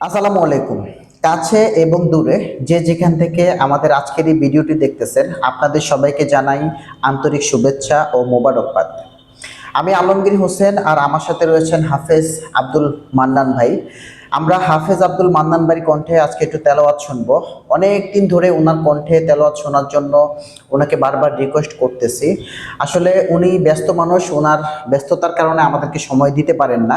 আসসালামু আলাইকুম। কাছে এবং দূরে যে যেখান থেকে আমাদের আজকের এই ভিডিওটি দেখতেছেন, আপনাদের সবাইকে জানাই আন্তরিক শুভেচ্ছা ও মোবারকবাদ। আমি আলমগীর হোসেন আর আমার সাথে রয়েছেন হাফেজ আব্দুল মান্নান ভাই। আমরা হাফেজ আব্দুল মান্নান ভাইয়ের কণ্ঠে আজকে একটু তেলাওয়াত শুনব। অনেক দিন ধরে ওনার কণ্ঠে তেলাওয়াত শোনার জন্য ওনাকে বারবার রিকোয়েস্ট করতেছি। আসলে উনি ব্যস্ত মানুষ ওনার ব্যস্ততার কারণে আমাদেরকে সময় দিতে পারেন না।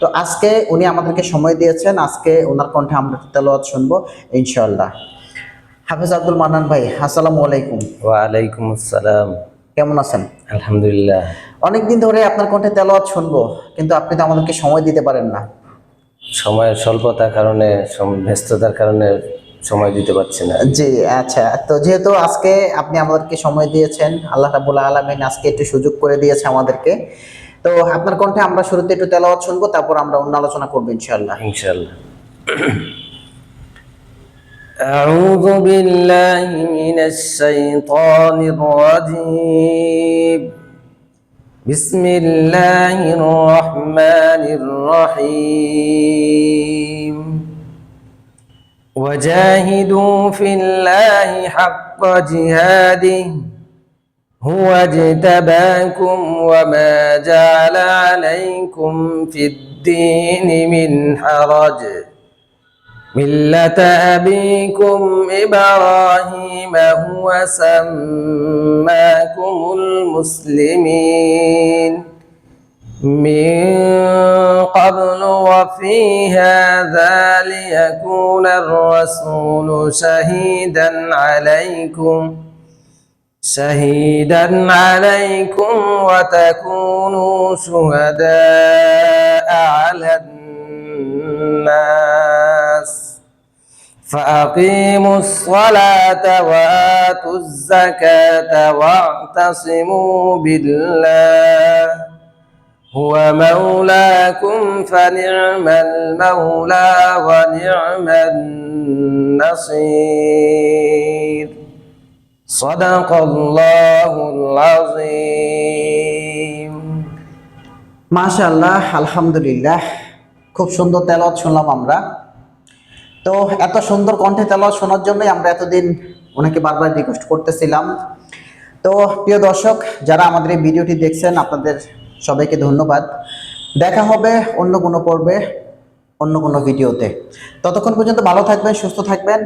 তো আজকে উনি আমাদেরকে সময় দিয়েছেন, আজকে ওনার কণ্ঠে আমরা একটু তেলাওয়াত শুনব ইনশাল্লাহ হাফেজ আব্দুল মান্নান ভাই, আসসালামু আলাইকুম। ওয়ালাইকুম আসসালাম। কেমন আছেন? আলহামদুলিল্লাহ। অনেকদিন ধরে আপনার কণ্ঠে তেলাওয়াত শুনব কিন্তু আপনি তো আমাদেরকে সময় দিতে পারেন না। সময়ের স্বল্পতার কারণে ব্যস্ততার কারণে সময় দিতে পারছি না। জি আচ্ছা। তো যেহেতু আজকে আপনি আমাদেরকে সময় দিয়েছেন আল্লাহ রাবুল আলমিন আজকে একটু সুযোগ করে দিয়েছে আমাদেরকে। তো আপনার কণ্ঠে আমরা শুরুতে একটু তেলাওয়াত শুনব তারপর আমরা অন্য আলোচনা করব ইনশাআল্লাহ। ইনশাল্লাহ أعوذ بالله من الشيطان الرجيم. بسم الله الرحمن الرحيم. وجاهدوا في الله حق جهاده. هو اجتباكم وما جعل عليكم في الدين من حرج. ملة أبيكم إبراهيم هو سماكم المسلمين. من قبل وفي هذا ليكون الرسول شهيدا عليكم شهيدا عليكم وتكونوا شهداء على الناس. فأقيموا الصلاة وآتوا الزكاة واعتصموا بالله هو مولاكم فنعم المولى ونعم النصير صدق الله العظيم মাশাআল্লাহ আলহামদুলিল্লাহ খুব সুন্দর তেলাওয়াত শুনলাম আমরা তো এত সুন্দর কণ্ঠে তেলাওয়াত শোনার জন্যই আমরা এতদিন ওনাকে বারবার রিকোয়েস্ট করতেছিলাম। তো প্রিয় দর্শক, যারা আমাদের এই ভিডিওটি দেখছেন, আপনাদের সবাইকে ধন্যবাদ। দেখা হবে অন্য কোনো পর্বে, অন্য কোনো ভিডিওতে। ততক্ষণ পর্যন্ত ভালো থাকবেন, সুস্থ থাকবেন।